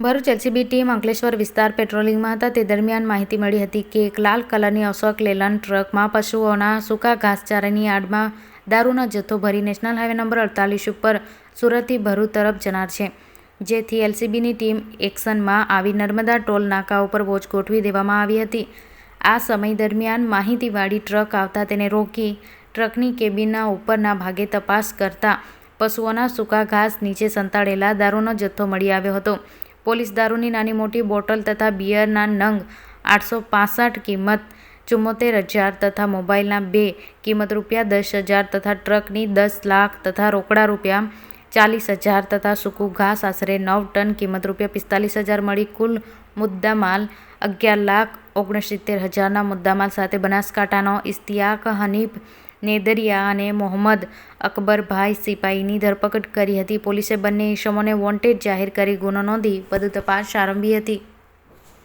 Bharuch LCB team Ankleshwar વિસ્તાર પેટ્રોલિંગમાં હતા. તે દરમિયાન માહિતી મળી હતી કે એક લાલ કલરની અશોક લેલન ટ્રકમાં પશુઓના સૂકા ઘાસચારાની આડમાં દારૂનો જથ્થો ભરી નેશનલ હાઈવે નંબર અડતાલીસ ઉપર સુરતથી ભરૂચ તરફ જનાર છે. જેથી એલસીબીની ટીમ એક્શનમાં આવી નર્મદા ટોલ નાકા ઉપર વોચ ગોઠવી દેવામાં આવી હતી. આ સમય દરમિયાન માહિતીવાળી ટ્રક આવતા તેને રોકી ટ્રકની કેબિનના ઉપરના ભાગે તપાસ કરતા પશુઓના સૂકા ઘાસ નીચે સંતાડેલા દારૂનો જથ્થો મળી આવ્યો હતો. પોલીસ દારૂની નાની મોટી બોટલ તથા બિયરના નંગ આઠસો પાસઠ કિંમત ચુમ્મોતેર હજાર તથા મોબાઈલના બે કિંમત રૂપિયા દસ હજાર તથા ટ્રકની દસ લાખ તથા રોકડા રૂપિયા ચાલીસ હજાર તથા સૂકું ઘાસ આશરે નવ ટન કિંમત રૂપિયા પિસ્તાલીસ હજાર મળી કુલ મુદ્દામાલ અગિયાર લાખ ઓગણસિત્તેર હજારના મુદ્દામાલ સાથે બનાસકાંઠાનો ઇસ્તિયાક હનીફ, નેદરિયા અને મોહમ્મદ અકબરભાઈ સિપાઈની ધરપકડ કરી હતી. પોલીસે બંને ઇસમોને વોન્ટેડ જાહેર કરી ગુનો નોંધી વધુ તપાસ આરંભી હતી.